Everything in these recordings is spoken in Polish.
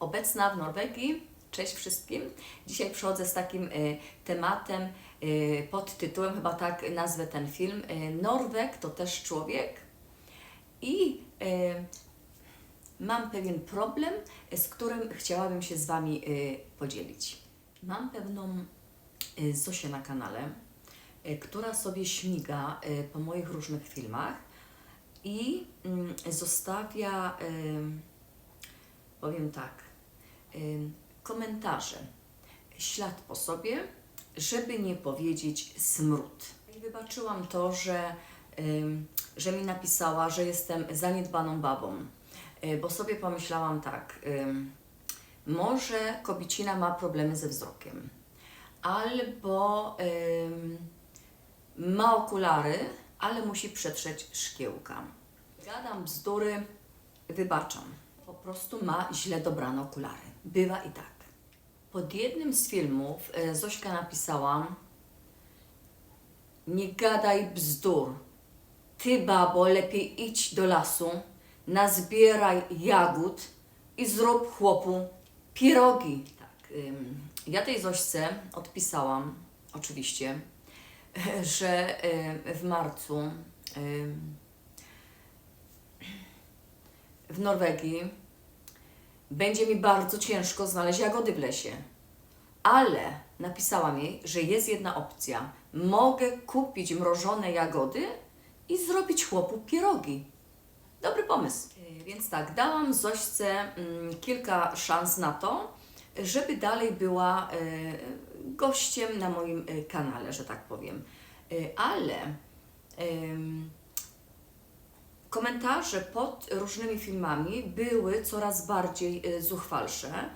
obecna w Norwegii. Cześć wszystkim. Dzisiaj przychodzę z takim e, tematem e, pod tytułem, chyba tak nazwę ten film, e, Norweg to też człowiek. I mam pewien problem, z którym chciałabym się z Wami podzielić. Mam pewną Zosię na kanale, która sobie śmiga po moich różnych filmach i mm, zostawia, em, powiem tak, komentarze, ślad po sobie, żeby nie powiedzieć smród. I wybaczyłam to, że, że mi napisała, że jestem zaniedbaną babą, E, bo sobie pomyślałam tak, może kobicina ma problemy ze wzrokiem, albo ma okulary, ale musi przetrzeć szkiełka. Gadam bzdury, wybaczam. Po prostu ma źle dobrane okulary. Bywa i tak. Pod jednym z filmów e, Zośka napisała Nie gadaj bzdur. Ty, babo, lepiej idź do lasu, nazbieraj jagód i zrób chłopu pierogi. Tak, ja tej Zośce odpisałam, oczywiście, że w marcu w Norwegii będzie mi bardzo ciężko znaleźć jagody w lesie. Ale napisałam jej, że jest jedna opcja. Mogę kupić mrożone jagody i zrobić chłopu pierogi. Dobry pomysł. Więc tak, dałam Zośce mm, kilka szans na to, żeby dalej była y, gościem na moim y, kanale, że tak powiem. Y, Ale komentarze pod różnymi filmami były coraz bardziej y, zuchwalsze.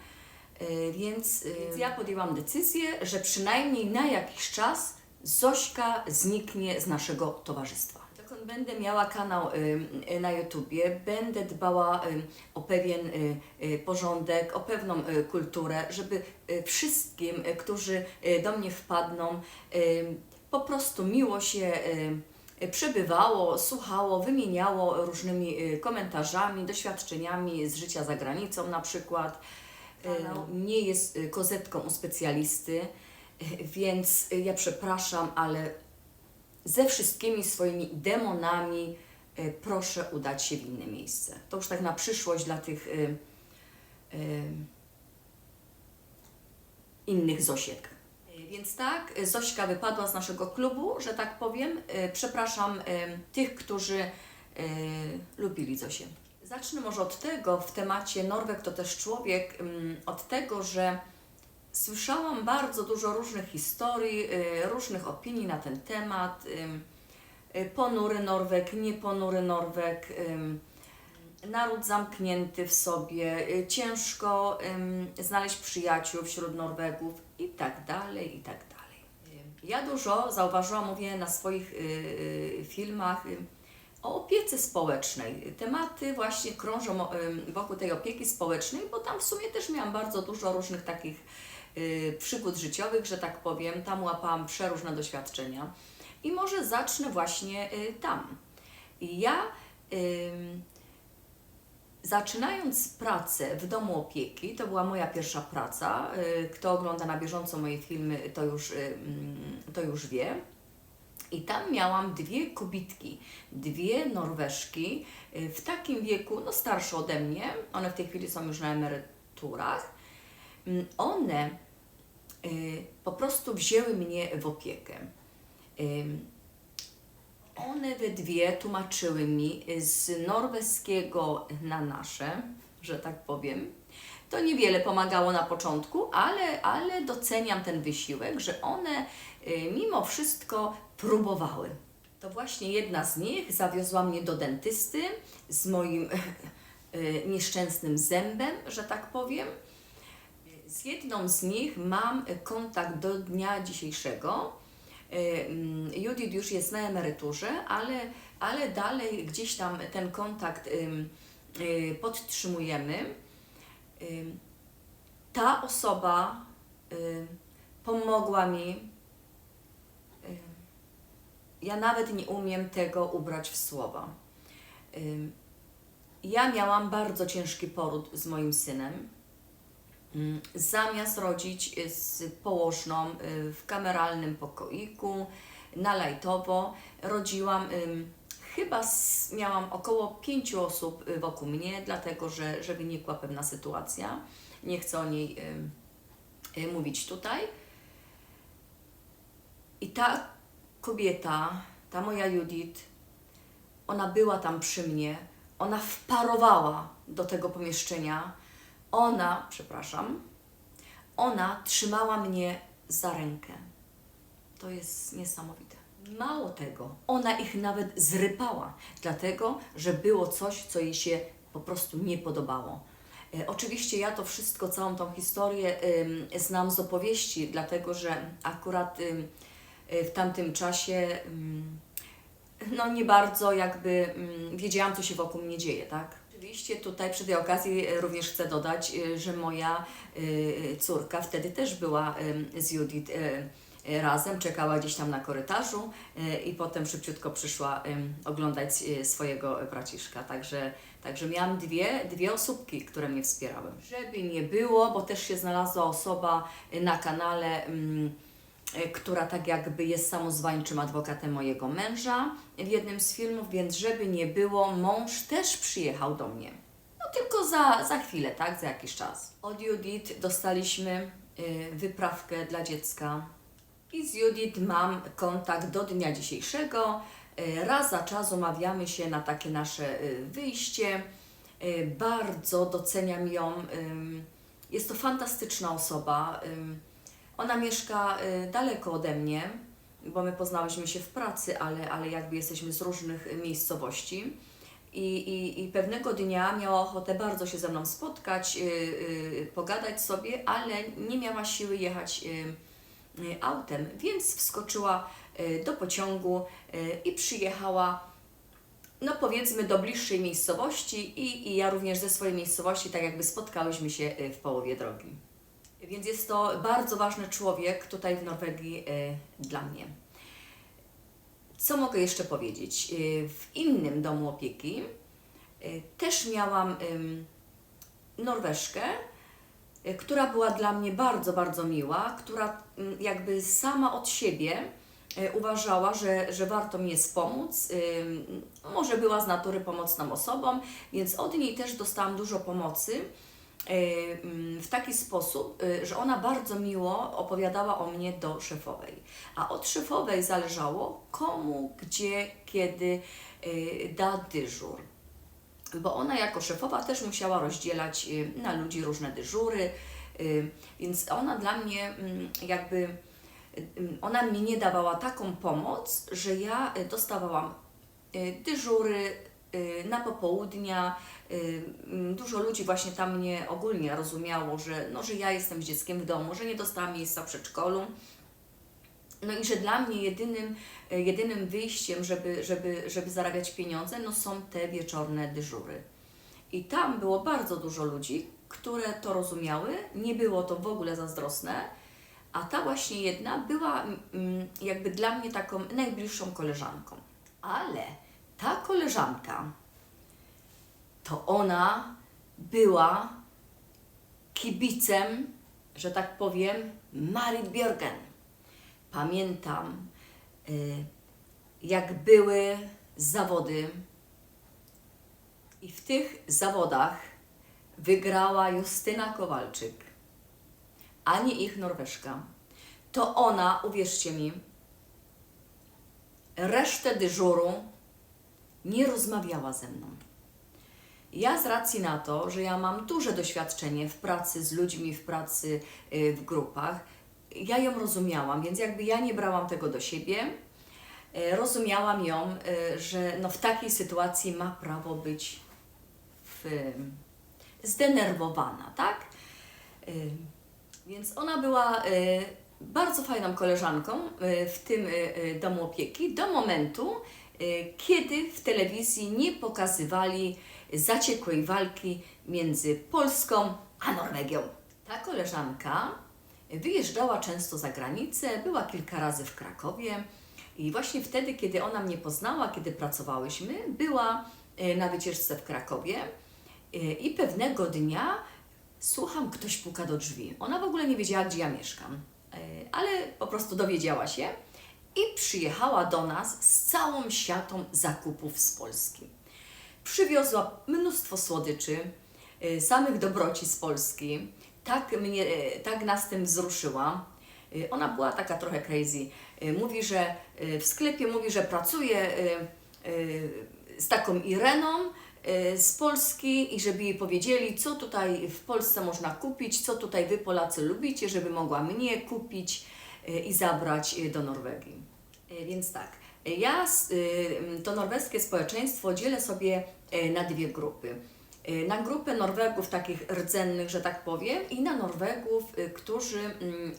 Y, Więc, y, więc ja podjęłam decyzję, że przynajmniej na jakiś czas Zośka zniknie z naszego towarzystwa. Dokąd będę miała kanał na YouTubie, będę dbała o pewien porządek, o pewną kulturę, żeby wszystkim, którzy do mnie wpadną, po prostu miło się przebywało, słuchało, wymieniało różnymi y, komentarzami, doświadczeniami z życia za granicą na przykład. Kanał nie jest y, kozetką u specjalisty, y, więc y, ja przepraszam, ale ze wszystkimi swoimi demonami y, proszę udać się w inne miejsce. To już tak na przyszłość dla tych y, y, innych Zosiek. Y, Więc tak, Zośka wypadła z naszego klubu, że tak powiem. Y, Przepraszam y, tych, którzy y, lubili Zosię. Zacznę może od tego, w temacie Norweg to też człowiek, ym, od tego, że słyszałam bardzo dużo różnych historii, różnych opinii na ten temat. Ponury Norweg, nieponury Norweg, ym, naród zamknięty w sobie, y, ciężko znaleźć przyjaciół wśród Norwegów i tak dalej, i tak dalej. Ja dużo zauważyłam, mówię na swoich y, y, filmach o opiece społecznej. Tematy właśnie krążą wokół tej opieki społecznej, bo tam w sumie też miałam bardzo dużo różnych takich przygód życiowych, że tak powiem. Tam łapałam przeróżne doświadczenia. I może zacznę właśnie tam. Ja Zaczynając pracę w domu opieki, to była moja pierwsza praca. y, Kto ogląda na bieżąco moje filmy, to już, y, mm, to już wie. I tam miałam dwie kobitki, dwie Norweżki y, w takim wieku, no starsze ode mnie, one w tej chwili są już na emeryturach. Mm, One po prostu wzięły mnie w opiekę. One we dwie tłumaczyły mi z norweskiego na nasze, że tak powiem. To niewiele pomagało na początku, ale, ale doceniam ten wysiłek, że one y, mimo wszystko próbowały. To właśnie jedna z nich zawiozła mnie do dentysty z moim y, nieszczęsnym zębem, że tak powiem. Z jedną z nich mam kontakt do dnia dzisiejszego. Y, mm, Judith już jest na emeryturze, ale, ale dalej gdzieś tam ten kontakt y, podtrzymujemy. Ym, Ta osoba y, pomogła mi. Ja nawet nie umiem tego ubrać w słowa. Ja miałam bardzo ciężki poród z moim synem. Mm, zamiast rodzić y, z położną y, w kameralnym pokoiku na lajtowo, rodziłam chyba miałam około pięciu osób y, wokół mnie, dlatego że, że wynikła pewna sytuacja. Nie chcę o niej mówić tutaj. I ta kobieta, ta moja Judith, ona była tam przy mnie, ona wparowała do tego pomieszczenia, ona, przepraszam, ona trzymała mnie za rękę. To jest niesamowite. Mało tego, ona ich nawet zrypała, dlatego że było coś, co jej się po prostu nie podobało. E, Oczywiście ja to wszystko, całą tą historię znam z opowieści, dlatego że akurat y, w tamtym czasie no nie bardzo jakby wiedziałam, co się wokół mnie dzieje, tak? Oczywiście tutaj przy tej okazji y, również chcę dodać, y, że moja y, córka wtedy też była z Judith razem, czekała gdzieś tam na korytarzu i potem szybciutko przyszła oglądać swojego braciszka, także Także miałam dwie, dwie osóbki, które mnie wspierały. Żeby nie było, bo też się znalazła osoba na kanale, która tak jakby jest samozwańczym adwokatem mojego męża w jednym z filmów, więc żeby nie było, mąż też przyjechał do mnie. No tylko za, za chwilę, tak? Za jakiś czas. Od Judith dostaliśmy y, wyprawkę dla dziecka. I z Judith mam kontakt do dnia dzisiejszego. Y, Raz za czas umawiamy się na takie nasze y, wyjście. Y, Bardzo doceniam ją. Jest to fantastyczna osoba. Ona mieszka y, daleko ode mnie, bo my poznałyśmy się w pracy, ale, ale jakby jesteśmy z różnych miejscowości. I, i, I pewnego dnia miała ochotę bardzo się ze mną spotkać, y, y, pogadać sobie, ale nie miała siły jechać y, y, autem, więc wskoczyła y, do pociągu y, i przyjechała, no powiedzmy, do bliższej miejscowości i, i ja również ze swojej miejscowości, tak jakby spotkałyśmy się y, w połowie drogi. Więc jest to bardzo ważny człowiek tutaj w Norwegii y, dla mnie. Co mogę jeszcze powiedzieć? Y, W innym domu opieki y, też miałam Norweżkę, która była dla mnie bardzo, bardzo miła, która jakby sama od siebie uważała, że, że warto mi jest pomóc. Może była z natury pomocną osobą, więc od niej też dostałam dużo pomocy w taki sposób, y, że ona bardzo miło opowiadała o mnie do szefowej. A od szefowej zależało komu, gdzie, kiedy y, da dyżur. Bo ona jako szefowa też musiała rozdzielać y, na ludzi różne dyżury, y, więc ona dla mnie mm, jakby, y, y, ona mi nie dawała taką pomoc, że ja y, dostawałam y, dyżury y, na popołudnia. y, mm, Dużo ludzi właśnie tam mnie ogólnie rozumiało, że, no, że ja jestem z dzieckiem w domu, że nie dostałam miejsca w przedszkolu. No i że dla mnie jedynym, e, jedynym wyjściem, żeby, żeby, żeby zarabiać pieniądze, no są te wieczorne dyżury. I tam było bardzo dużo ludzi, które to rozumiały, nie było to w ogóle zazdrosne, a ta właśnie jedna była mm, jakby dla mnie taką najbliższą koleżanką. Ale ta koleżanka, to ona była kibicem, że tak powiem, Marit Björgen. Pamiętam, y, jak były zawody, i w tych zawodach wygrała Justyna Kowalczyk, a nie ich Norweszka. To ona, uwierzcie mi, resztę dyżuru nie rozmawiała ze mną. Ja z racji na to, że ja mam duże doświadczenie w pracy z ludźmi, w pracy y, w grupach, ja ją rozumiałam, więc jakby ja nie brałam tego do siebie, y, rozumiałam ją, y, że no w takiej sytuacji ma prawo być w, zdenerwowana, tak? Więc ona była bardzo fajną koleżanką w tym domu opieki do momentu, kiedy w telewizji nie pokazywali zaciekłej walki między Polską a Norwegią. Ta koleżanka wyjeżdżała często za granicę, była kilka razy w Krakowie i właśnie wtedy, kiedy ona mnie poznała, kiedy pracowałyśmy, była y, na wycieczce w Krakowie y, i pewnego dnia słucham, ktoś puka do drzwi. Ona w ogóle nie wiedziała, gdzie ja mieszkam, ale po prostu dowiedziała się i przyjechała do nas z całą siatą zakupów z Polski. Przywiozła mnóstwo słodyczy, e, samych dobroci z Polski. Tak, mnie, e, tak nas tym wzruszyła. E, Ona była taka trochę crazy. Mówi, że w sklepie mówi, że pracuje z taką Ireną z Polski i żeby jej powiedzieli, co tutaj w Polsce można kupić, co tutaj Wy Polacy lubicie, żeby mogła mnie kupić i zabrać e, do Norwegii. E, Więc tak, ja y, to norweskie społeczeństwo dzielę sobie na dwie grupy. Na grupę Norwegów takich rdzennych, że tak powiem, i na Norwegów, y, którzy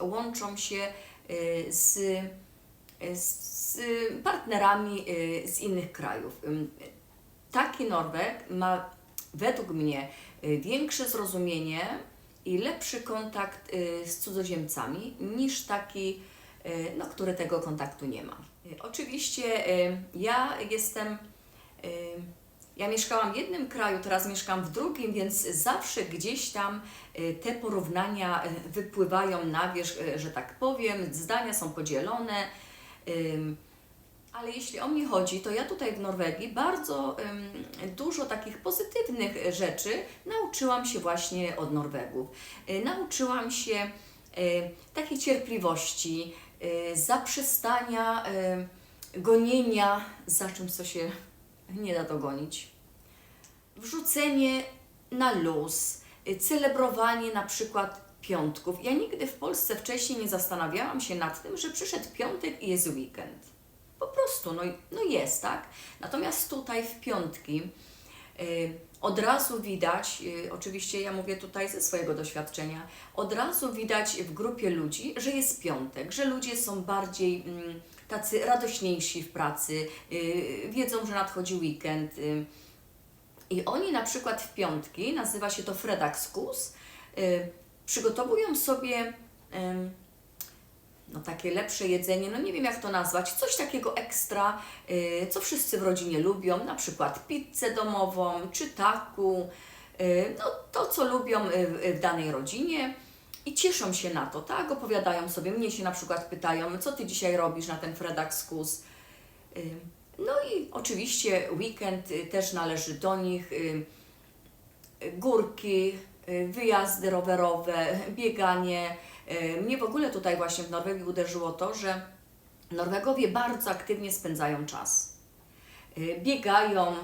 łączą się y, z, y, z partnerami y, z innych krajów. Taki Norweg ma według mnie y, większe zrozumienie i lepszy kontakt y, z cudzoziemcami niż taki, y, no, który tego kontaktu nie ma. Y, Oczywiście ja jestem, ja mieszkałam w jednym kraju, teraz mieszkam w drugim, więc zawsze gdzieś tam te porównania wypływają na wierzch, że tak powiem, zdania są podzielone. Ale jeśli o mnie chodzi, to ja tutaj w Norwegii bardzo ym, dużo takich pozytywnych rzeczy nauczyłam się właśnie od Norwegów. Y, nauczyłam się y, takiej cierpliwości, y, zaprzestania y, gonienia za czymś, co się nie da dogonić. Wrzucenie na luz, y, celebrowanie na przykład piątków. Ja nigdy w Polsce wcześniej nie zastanawiałam się nad tym, że przyszedł piątek i jest weekend. Po prostu, no, no jest, tak? Natomiast tutaj w piątki y, od razu widać, y, oczywiście ja mówię tutaj ze swojego doświadczenia, od razu widać w grupie ludzi, że jest piątek, że ludzie są bardziej mm, tacy radośniejsi w pracy, y, wiedzą, że nadchodzi weekend. I oni na przykład w piątki, nazywa się to y, przygotowują sobie no, takie lepsze jedzenie, no nie wiem jak to nazwać, coś takiego ekstra, y, co wszyscy w rodzinie lubią, na przykład pizzę domową czy taku, y, no to co lubią y, w- w danej rodzinie i cieszą się na to, tak? Opowiadają sobie, mnie się na przykład pytają, co Ty dzisiaj robisz na ten Fredagskus? Y, No i oczywiście weekend y, też należy do nich. y, y, Górki, y, wyjazdy rowerowe, bieganie. Y, Mnie w ogóle tutaj właśnie w Norwegii uderzyło to, że Norwegowie bardzo aktywnie spędzają czas. Y, Biegają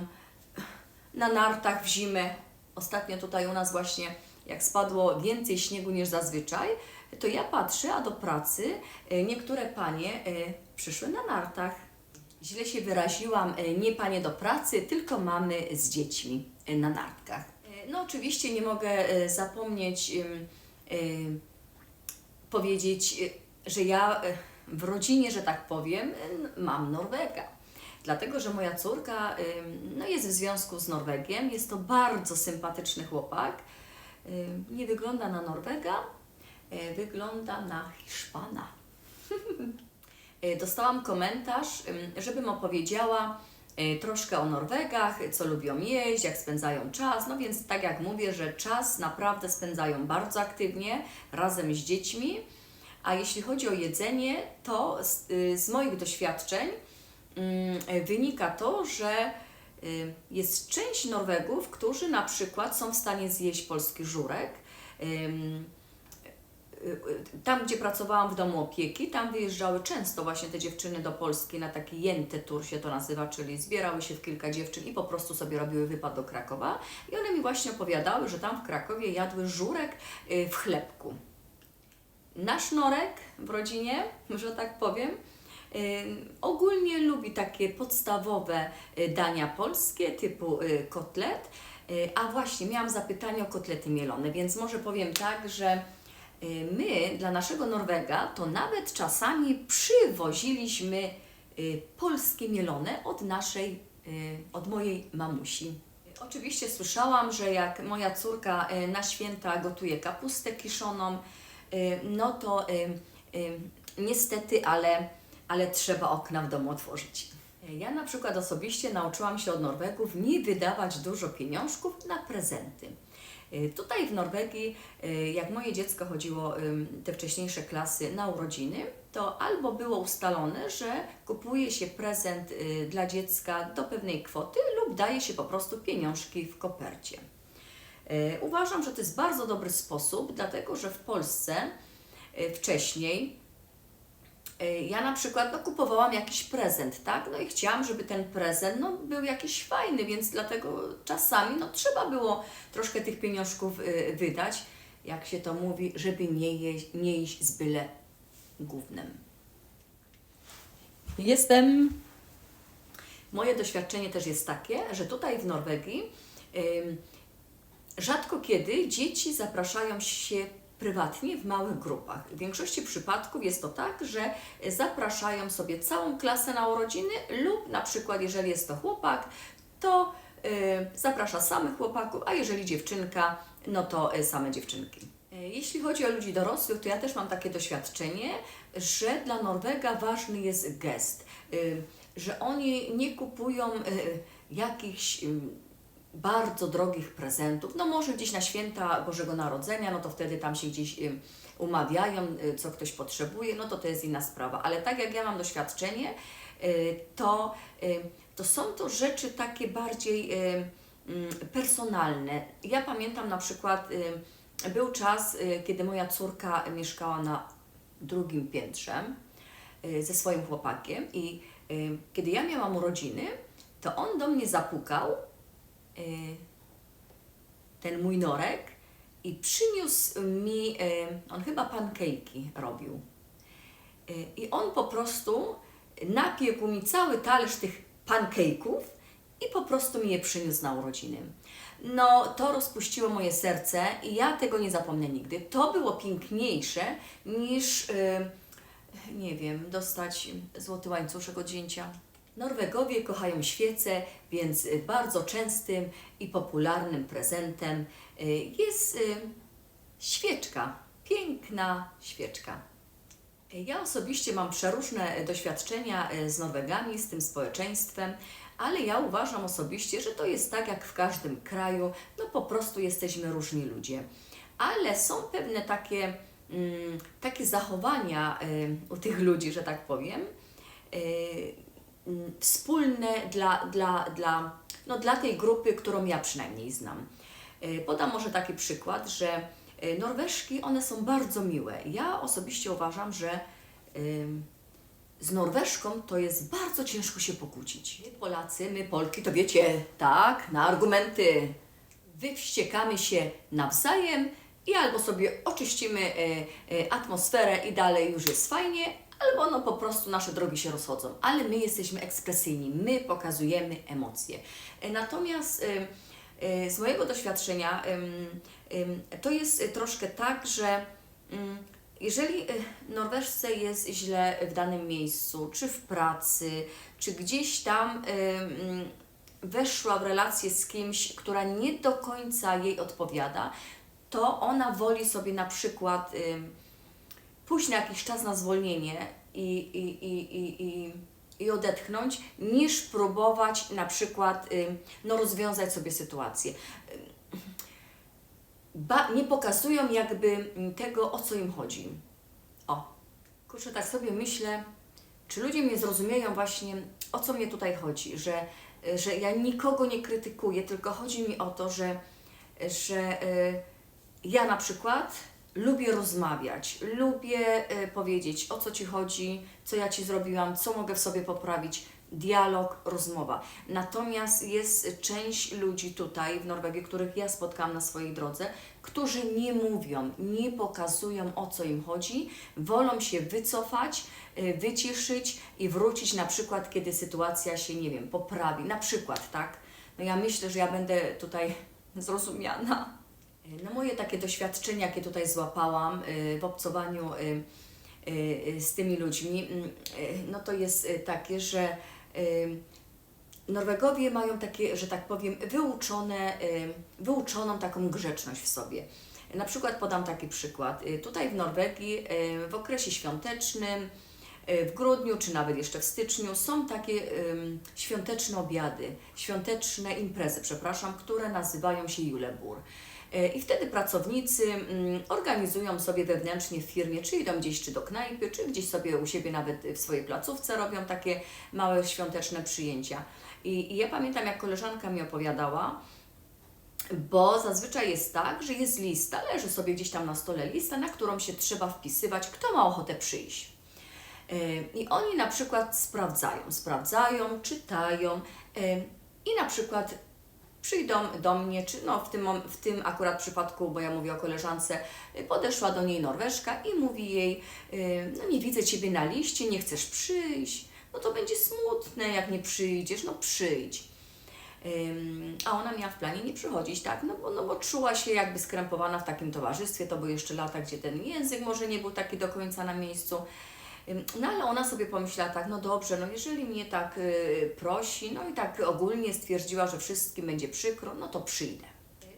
na nartach w zimę. Ostatnio tutaj u nas właśnie, jak spadło więcej śniegu niż zazwyczaj, to ja patrzę, a do pracy y, niektóre panie przyszły na nartach. Źle się wyraziłam, nie panie do pracy, tylko mamy z dziećmi na nartkach. No oczywiście nie mogę zapomnieć powiedzieć, y, że ja y, w rodzinie, że tak powiem, y, mam Norwega. Dlatego, że moja córka no, jest w związku z Norwegiem. Jest to bardzo sympatyczny chłopak. Nie wygląda na Norwega, wygląda na Hiszpana. Dostałam komentarz, ym, żebym opowiedziała troszkę o Norwegach, co lubią jeść, jak spędzają czas. No więc tak jak mówię, że czas naprawdę spędzają bardzo aktywnie razem z dziećmi. A jeśli chodzi o jedzenie, to z, y, z moich doświadczeń mm, wynika to, że y, jest część Norwegów, którzy na przykład są w stanie zjeść polski żurek. Y, y, Tam, gdzie pracowałam w domu opieki, tam wyjeżdżały często właśnie te dziewczyny do Polski na taki jęty tour się to nazywa, czyli zbierały się w kilka dziewczyn i po prostu sobie robiły wypad do Krakowa. I one mi właśnie opowiadały, że tam w Krakowie jadły żurek y, w chlebku. Nasz Norek w rodzinie, że tak powiem, y, ogólnie lubi takie podstawowe y, dania polskie typu kotlet. A właśnie, miałam zapytanie o kotlety mielone, więc może powiem tak, że my dla naszego Norwega to nawet czasami przywoziliśmy y, polskie mielone od naszej, y, od mojej mamusi. Oczywiście słyszałam, że jak moja córka y, na święta gotuje kapustę kiszoną, y, no to y, y, niestety, ale, ale trzeba okna w domu otworzyć. Ja na przykład osobiście nauczyłam się od Norwegów nie wydawać dużo pieniążków na prezenty. Y, Tutaj w Norwegii, y, jak moje dziecko chodziło te wcześniejsze klasy na urodziny, to albo było ustalone, że kupuje się prezent y, dla dziecka do pewnej kwoty lub daje się po prostu pieniążki w kopercie. Uważam, że to jest bardzo dobry sposób, dlatego że w Polsce wcześniej ja na przykład no, kupowałam jakiś prezent, tak? No i chciałam, żeby ten prezent no, był jakiś fajny, więc dlatego czasami no, trzeba było troszkę tych pieniążków y, wydać, jak się to mówi, żeby nie, jeść, nie iść z byle gównem. Jestem. Moje doświadczenie też jest takie, że tutaj w Norwegii rzadko kiedy dzieci zapraszają się prywatnie w małych grupach. W większości przypadków jest to tak, że zapraszają sobie całą klasę na urodziny lub na przykład jeżeli jest to chłopak, to y, zaprasza samych chłopaków, a jeżeli dziewczynka, no to y, same dziewczynki. Y, Jeśli chodzi o ludzi dorosłych, to ja też mam takie doświadczenie, że dla Norwega ważny jest gest, że oni nie kupują jakichś bardzo drogich prezentów. No może gdzieś na święta Bożego Narodzenia, no to wtedy tam się gdzieś y, umawiają, y, co ktoś potrzebuje, no to to jest inna sprawa. Ale tak jak ja mam doświadczenie, y, to, to są to rzeczy takie bardziej mm, personalne. Ja pamiętam na przykład, był czas, kiedy moja córka mieszkała na drugim piętrze ze swoim chłopakiem i kiedy ja miałam urodziny, to on do mnie zapukał ten mój norek i przyniósł mi, y, on chyba pancake'i robił. Y, I on po prostu napiekł mi cały talerz tych pancake'ów i po prostu mi je przyniósł na urodziny. No, to rozpuściło moje serce i ja tego nie zapomnę nigdy. To było piękniejsze niż, y, nie wiem, dostać złoty łańcuszek od zięcia. Norwegowie kochają świece, więc y, bardzo częstym i popularnym prezentem y, jest y, świeczka. Piękna świeczka. Ja osobiście mam przeróżne doświadczenia z Norwegami, z tym społeczeństwem, ale ja uważam osobiście, że to jest tak jak w każdym kraju, no po prostu jesteśmy różni ludzie. Ale są pewne takie, mm, takie zachowania u tych ludzi, że tak powiem, wspólne dla, dla, dla, no, dla tej grupy, którą ja przynajmniej znam. Y, Podam może taki przykład, że y, Norweżki, one są bardzo miłe. Ja osobiście uważam, że z Norweżką to jest bardzo ciężko się pokłócić. My Polacy, my Polki, to wiecie, tak, na argumenty wywściekamy się nawzajem i albo sobie oczyścimy e, e, atmosferę i dalej już jest fajnie, albo no po prostu nasze drogi się rozchodzą. Ale my jesteśmy ekspresyjni, my pokazujemy emocje. E, Natomiast z mojego doświadczenia to jest troszkę tak, że mm, jeżeli e, Norweżce jest źle w danym miejscu, czy w pracy, czy gdzieś tam weszła w relację z kimś, która nie do końca jej odpowiada, to ona woli sobie na przykład ym, pójść na jakiś czas na zwolnienie i, i, i, i, i, i odetchnąć, niż próbować na przykład ym, no, rozwiązać sobie sytuację. Ba, nie pokazują jakby tego, o co im chodzi. O, kurczę, tak sobie myślę, czy ludzie mnie zrozumieją właśnie, o co mnie tutaj chodzi, że, że ja nikogo nie krytykuję, tylko chodzi mi o to, że, że y, ja na przykład lubię rozmawiać, lubię y, powiedzieć, o co Ci chodzi, co ja Ci zrobiłam, co mogę w sobie poprawić. Dialog, rozmowa. Natomiast jest część ludzi tutaj w Norwegii, których ja spotkałam na swojej drodze, którzy nie mówią, nie pokazują o co im chodzi, wolą się wycofać, y, wyciszyć i wrócić na przykład, kiedy sytuacja się, nie wiem, poprawi. Na przykład, tak? No ja myślę, że ja będę tutaj zrozumiana. No moje takie doświadczenia, jakie tutaj złapałam y, w obcowaniu y, z tymi ludźmi, mm, no to jest takie, że Norwegowie mają takie, że tak powiem, wyuczone, wyuczoną taką grzeczność w sobie. Na przykład podam taki przykład. Tutaj w Norwegii w okresie świątecznym, w grudniu czy nawet jeszcze w styczniu są takie świąteczne obiady, świąteczne imprezy, przepraszam, które nazywają się Julebur. E, I wtedy pracownicy mm, organizują sobie wewnętrznie w firmie, czy idą gdzieś, czy do knajpy, czy gdzieś sobie u siebie nawet w swojej placówce robią takie małe świąteczne przyjęcia. I, i ja pamiętam, jak koleżanka mi opowiadała, bo zazwyczaj jest tak, że jest lista, leży sobie gdzieś tam na stole lista, na którą się trzeba wpisywać, kto ma ochotę przyjść. Yy, I oni na przykład sprawdzają, sprawdzają, czytają yy, i na przykład przyjdą do mnie, czy no w tym, w tym akurat przypadku, bo ja mówię o koleżance, yy, podeszła do niej Norweżka i mówi jej, yy, no nie widzę Ciebie na liście, nie chcesz przyjść, no to będzie smutne, jak nie przyjdziesz, no przyjdź. A ona miała w planie nie przychodzić, tak? No bo, no bo czuła się jakby skrępowana w takim towarzystwie, to były jeszcze lata, gdzie ten język może nie był taki do końca na miejscu. No ale ona sobie pomyślała tak, no dobrze, no jeżeli mnie tak y, prosi, no i tak ogólnie stwierdziła, że wszystkim będzie przykro, no to przyjdę.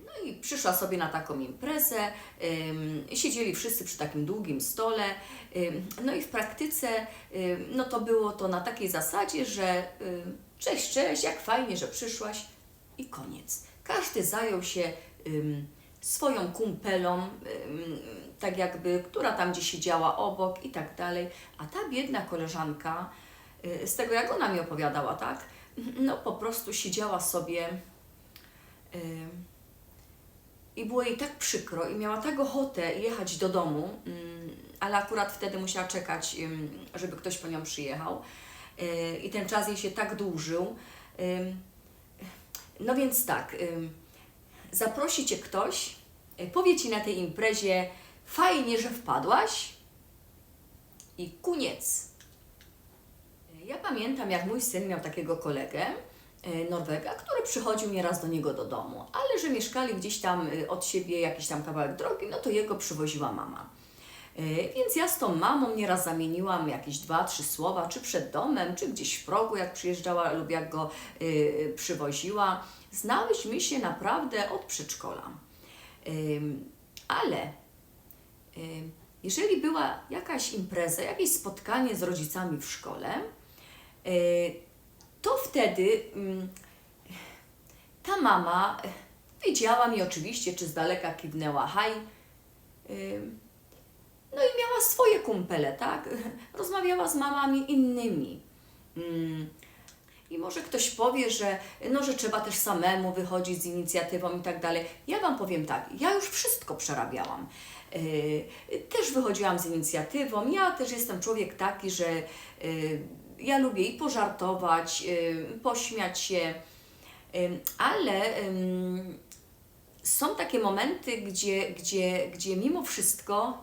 No i przyszła sobie na taką imprezę, ym, siedzieli wszyscy przy takim długim stole, ym, no i w praktyce ym, no to było to na takiej zasadzie, że ym, cześć, cześć, jak fajnie, że przyszłaś i koniec. Każdy zajął się ym, swoją kumpelą, ym, tak jakby, która tam gdzieś siedziała obok i tak dalej, a ta biedna koleżanka, y, z tego jak ona mi opowiadała, tak, no po prostu siedziała sobie ym, i było jej tak przykro i miała tak ochotę jechać do domu, mm, ale akurat wtedy musiała czekać, żeby ktoś po nią przyjechał. Yy, I ten czas jej się tak dłużył. No więc tak, zaprosi cię ktoś, powie ci na tej imprezie, fajnie, że wpadłaś i koniec. Ja pamiętam, jak mój syn miał takiego kolegę, e, Norwega, który przychodził nieraz do niego do domu, ale że mieszkali gdzieś tam e, od siebie jakiś tam kawałek drogi, no to jego przywoziła mama. E, Więc ja z tą mamą nieraz zamieniłam jakieś dwa, trzy słowa, czy przed domem, czy gdzieś w progu, jak przyjeżdżała lub jak go y, przywoziła. Znałyśmy się naprawdę od przedszkola. Ym, Ale jeżeli była jakaś impreza, jakieś spotkanie z rodzicami w szkole, to wtedy ym, ta mama wiedziała mi oczywiście, czy z daleka kiwnęła haj. No i miała swoje kumpele, tak? Rozmawiała z mamami innymi. Ym, I może ktoś powie, że, no, że trzeba też samemu wychodzić z inicjatywą i tak dalej. Ja Wam powiem tak, ja już wszystko przerabiałam. Też wychodziłam z inicjatywą. Ja też jestem człowiek taki, że yy, ja lubię i pożartować, yy, pośmiać się, yy, ale są takie momenty, gdzie, gdzie, gdzie mimo wszystko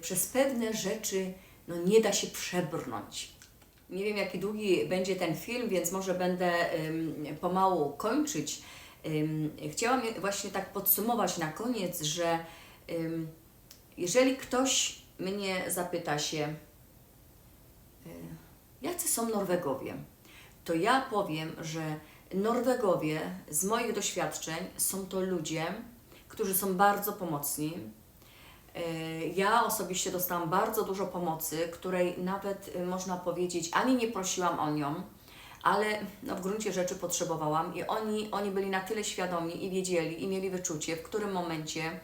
przez pewne rzeczy no, nie da się przebrnąć. Nie wiem, jaki długi będzie ten film, więc może będę pomału kończyć. Chciałam właśnie tak podsumować na koniec, że jeżeli ktoś mnie zapyta się, y, jacy są Norwegowie, to ja powiem, że Norwegowie z moich doświadczeń są to ludzie, którzy są bardzo pomocni, E, Ja osobiście dostałam bardzo dużo pomocy, której nawet y, można powiedzieć, ani nie prosiłam o nią, ale no, w gruncie rzeczy potrzebowałam i oni, oni byli na tyle świadomi i wiedzieli i mieli wyczucie, w którym momencie y,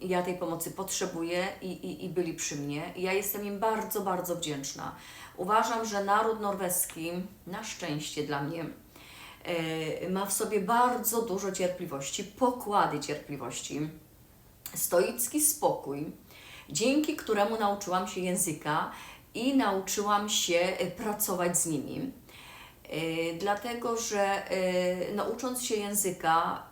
ja tej pomocy potrzebuję i, i, i byli przy mnie. I ja jestem im bardzo, bardzo wdzięczna. Uważam, że naród norweski, na szczęście dla mnie, e, ma w sobie bardzo dużo cierpliwości, pokłady cierpliwości stoicki spokój, dzięki któremu nauczyłam się języka i nauczyłam się e, pracować z nimi. E, Dlatego, że no, ucząc się języka,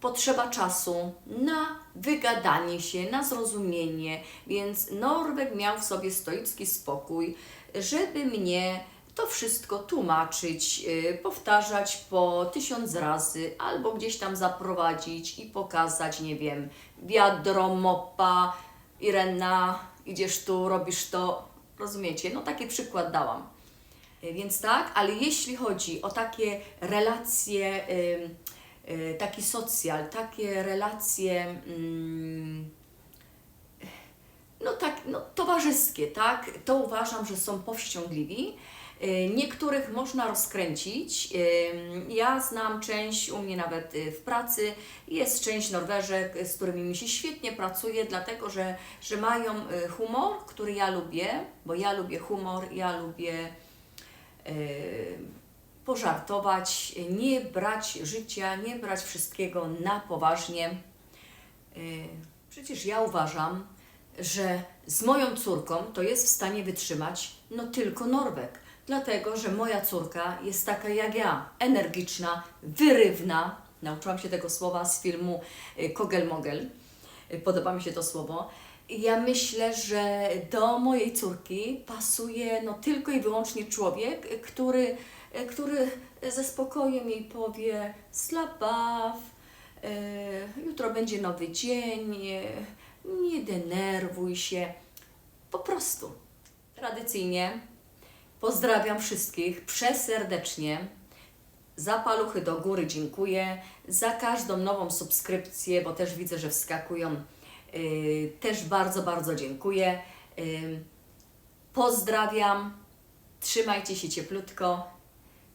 potrzeba czasu na wygadanie się, na zrozumienie, więc Norweg miał w sobie stoicki spokój, żeby mnie to wszystko tłumaczyć, yy, powtarzać po tysiąc razy, albo gdzieś tam zaprowadzić i pokazać, nie wiem, wiadro, mopa, Irena, idziesz tu, robisz to, rozumiecie? No taki przykład dałam. Yy, Więc tak, ale jeśli chodzi o takie relacje, yy, taki socjal, takie relacje, mm, no tak, no towarzyskie, tak, to uważam, że są powściągliwi. Y, Niektórych można rozkręcić. Y, Ja znam część u mnie nawet y, w pracy. Jest część Norweżek, y, z którymi mi się świetnie pracuje, dlatego że, że mają y, humor, który ja lubię, bo ja lubię humor, ja lubię y, pożartować, nie brać życia, nie brać wszystkiego na poważnie. Y, Przecież ja uważam, że z moją córką to jest w stanie wytrzymać no tylko Norweg. Dlatego, że moja córka jest taka jak ja, energiczna, wyrywna. Nauczyłam się tego słowa z filmu y, Kogel Mogel. Y, Podoba mi się to słowo. Ja myślę, że do mojej córki pasuje no tylko i wyłącznie człowiek, który, który ze spokojem jej powie slabaw, y, jutro będzie nowy dzień, y, nie denerwuj się. Po prostu. Tradycyjnie pozdrawiam wszystkich przeserdecznie. Za paluchy do góry dziękuję. Za każdą nową subskrypcję, bo też widzę, że wskakują. Też bardzo, bardzo dziękuję. Pozdrawiam. Trzymajcie się cieplutko.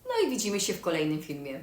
No i widzimy się w kolejnym filmie.